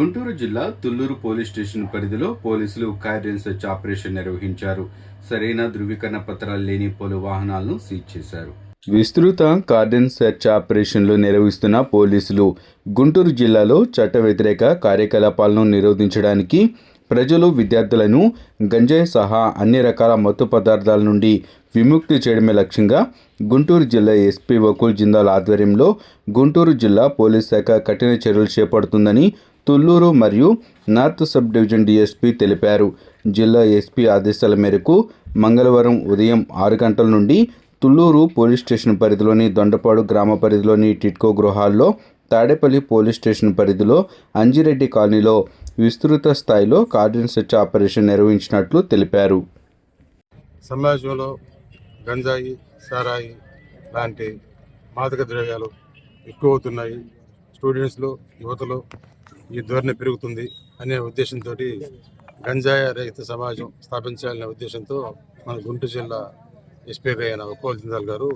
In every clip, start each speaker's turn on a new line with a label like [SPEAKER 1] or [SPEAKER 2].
[SPEAKER 1] గుంటూరు జిల్లా Thullur police station పరిధిలో పోలీసులు కార్డెన్ సెర్చ్ ఆపరేషన్ నిర్వహించారు. సరైన ధృవీకరణ పత్రాలు లేని పలు వాహనాలను సీజ్ చేశారు. విస్తృత కార్డెన్ సెర్చ్ ఆపరేషన్లు నిర్వహిస్తున్న పోలీసులు గుంటూరు జిల్లాలో చట్ట వ్యతిరేక కార్యకలాపాలను నిరోధించడానికి ప్రజలు విద్యార్థులను గంజాయి సహా అన్ని రకాల మత్తు పదార్థాల నుండి విముక్తి చేయడమే లక్ష్యంగా గుంటూరు జిల్లా ఎస్పీ వకుల్ జిందాల్ ఆధ్వర్యంలో గుంటూరు జిల్లా పోలీస్ శాఖ కఠిన చర్యలు చేపడుతుందని తుల్లూరు మరియు నార్త్ సబ్ డివిజన్ డీఎస్పీ తెలిపారు. జిల్లా ఎస్పీ ఆదేశాల మేరకు మంగళవారం ఉదయం ఆరు గంటల నుండి తుల్లూరు పోలీస్ స్టేషన్ పరిధిలోని దొండపాడు గ్రామ పరిధిలోని టిట్కో గృహాల్లో తాడేపల్లి పోలీస్ స్టేషన్ పరిధిలో అంజిరెడ్డి కాలనీలో విస్తృత స్థాయిలో కార్డన్ సెర్చ్ ఆపరేషన్ నిర్వహించినట్లు తెలిపారు.
[SPEAKER 2] సమాజంలో గంజాయి సారాయి లాంటి మాదక ద్రవ్యాలు ఎక్కువ అవుతున్నాయి స్టూడెంట్స్లో యువతలో ఈ ధోరణి పెరుగుతుంది అనే ఉద్దేశంతో గంజాయ రహిత సమాజం స్థాపించాలనే ఉద్దేశంతో మన గుంటూరు జిల్లా ఎస్పీ అయిన ఒక్కోల్ జిందాల్ గారు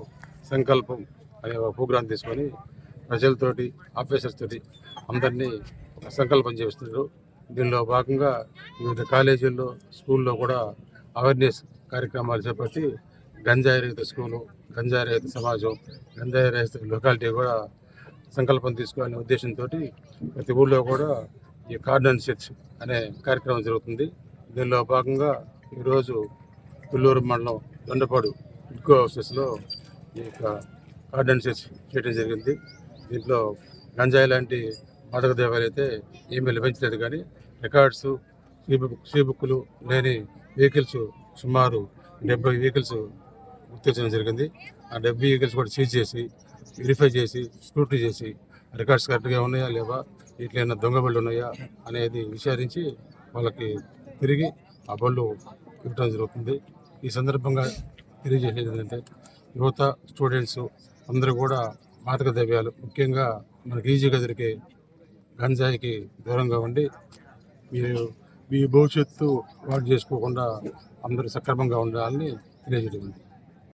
[SPEAKER 2] సంకల్పం అనే ఒక ప్రోగ్రాం తీసుకొని ప్రజలతోటి ఆఫీసర్స్ తోటి అందరినీ ఒక సంకల్పం చేస్తున్నారు. దీనిలో భాగంగా వివిధ కాలేజీల్లో స్కూల్లో కూడా అవేర్నెస్ కార్యక్రమాలు చేపట్టి గంజాయి రహిత స్కూలు గంజాయి రహిత సమాజం గంజాయి రహిత లొకాలిటీ కూడా సంకల్పం తీసుకోవాలనే ఉద్దేశంతో ప్రతి ఊళ్ళో కూడా ఈ కార్డన్ చర్చ్ అనే కార్యక్రమం జరుగుతుంది. దీనిలో భాగంగా ఈరోజు తుళ్ళూరు మండలం దొండపాడు ఇడ్కో హౌసెస్లో ఈ యొక్క కార్డన్ చర్చ్ చేయడం జరిగింది. దీంట్లో గంజాయి లాంటి మాదక దేవాలు అయితే ఏమీ లభించలేదు కానీ రికార్డ్స్ సీ బుక్ సీ బుక్లు లేని వెహికల్స్ సుమారు డెబ్బై వెహికల్స్ గుర్తించడం జరిగింది. ఆ డెబ్బై వెహికల్స్ కూడా సీజ్ చేసి వెరిఫై చేసి స్క్రూటీ చేసి రికార్డ్స్ కరెక్ట్గా ఉన్నాయా లేవా ఇట్లైనా దొంగ బళ్ళు ఉన్నాయా అనేది విచారించి వాళ్ళకి తిరిగి ఆ బళ్ళు ఇవ్వడం జరుగుతుంది. ఈ సందర్భంగా తెలియజేసేది ఏంటంటే యువత స్టూడెంట్స్ అందరూ కూడా మాదక ద్రవ్యాలు ముఖ్యంగా మనకి ఈజీగా దొరికే గంజాయికి దూరంగా ఉండి మీరు మీ భవిష్యత్తు వాడు చేసుకోకుండా అందరూ సక్రమంగా ఉండాలని తెలియజేయడం